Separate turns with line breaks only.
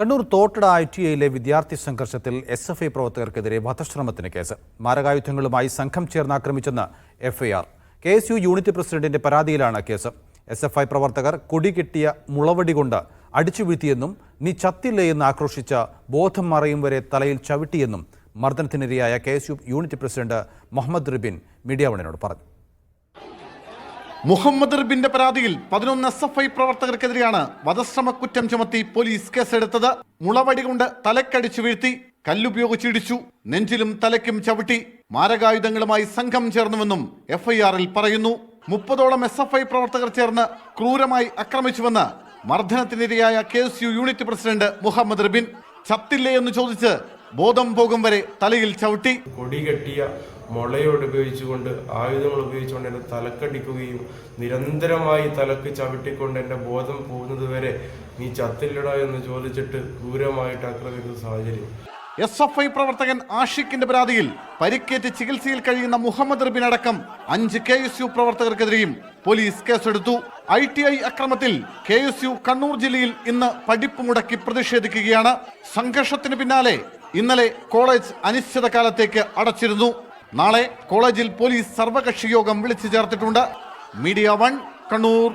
Kannur Thottada I T ഐയിലെ വിദ്യാർത്ഥി സംഘർഷത്തിൽ എസ് എഫ് ഐ പ്രവർത്തകർക്കെതിരെ വധശ്രമത്തിന് കേസ്. മാരകായുധങ്ങളുമായി സംഘം ചേർന്ന് ആക്രമിച്ചെന്ന് FIR K S U unit പ്രസിഡന്റിന്റെ പരാതിയിലാണ് കേസ്. എസ് എഫ് ഐ പ്രവർത്തകർ കൊടികെട്ടിയ മുളവടി കൊണ്ട് അടിച്ചു വീഴ്ത്തിയെന്നും നീ ചത്തില്ലേ എന്ന് ആക്രോശിച്ച ബോധം മറയും വരെ തലയിൽ ചവിട്ടിയെന്നും മർദ്ദനത്തിനിരയായ K S U unit president Muhammad Ribin media വണിനോട് പറഞ്ഞു.
മുഹമ്മദ് റിബിന്റെ പരാതിയിൽ പതിനൊന്ന് എസ് എഫ് ഐ പ്രവർത്തകർക്കെതിരെയാണ് വധശ്രമ കുറ്റം ചുമത്തി പോലീസ് കേസെടുത്തത്. മുളവടി കൊണ്ട് തലക്കടിച്ചു വീഴ്ത്തി കല്ലുപയോഗിച്ച് ഇടിച്ചു നെഞ്ചിലും തലയ്ക്കും ചവിട്ടി മാരകായുധങ്ങളുമായി സംഘം ചേർന്നുവെന്നും എഫ്ഐആറിൽ പറയുന്നു. മുപ്പതോളം എസ് എഫ് ഐ പ്രവർത്തകർ ചേർന്ന് ക്രൂരമായി ആക്രമിച്ചുവെന്ന് മർദ്ദനത്തിനിരയായ K S U unit president Muhammad Ribin ചത്തില്ലേ എന്ന് ചോദിച്ച് ബോധം പോകും വരെ തലയിൽ ചവിട്ടി.
കൊടി കെട്ടിയ മുളയോട് ഉപയോഗിച്ചുകൊണ്ട് ആയുധങ്ങൾ ഉപയോഗിച്ചുകൊണ്ട് എന്നെ തലക്കടിക്കുകയും നിരന്തരമായി തലക്ക് ചവിട്ടിക്കൊണ്ട് എന്റെ ബോധം പോകുന്നത് വരെ നീ ചത്തില്ലടാ എന്ന് ചോദിച്ചിട്ട് ക്രൂരമായിട്ട് ആക്രമിക്കുന്ന സാഹചര്യം.
എസ് എഫ് ഐ പ്രവർത്തകൻ ആഷിഖിന്റെ പരാതിയിൽ പരിക്കേറ്റ് ചികിത്സയിൽ കഴിയുന്ന മുഹമ്മദ് റബിൻ അടക്കം അഞ്ച് കെ എസ് യു പ്രവർത്തകർക്കെതിരെയും പോലീസ് കേസെടുത്തു. ഐ ടി ഐ അക്രമത്തിൽ കെ എസ് യു കണ്ണൂർ ജില്ലയിൽ ഇന്ന് പഠിപ്പ് മുടക്കി പ്രതിഷേധിക്കുകയാണ്. സംഘർഷത്തിന് പിന്നാലെ ഇന്നലെ കോളേജ് അനിശ്ചിതകാലത്തേക്ക് അടച്ചിരുന്നു. നാളെ കോളേജിൽ പോലീസ് സർവകക്ഷി യോഗം വിളിച്ചു ചേർത്തിട്ടുണ്ട്. Media one Kannur.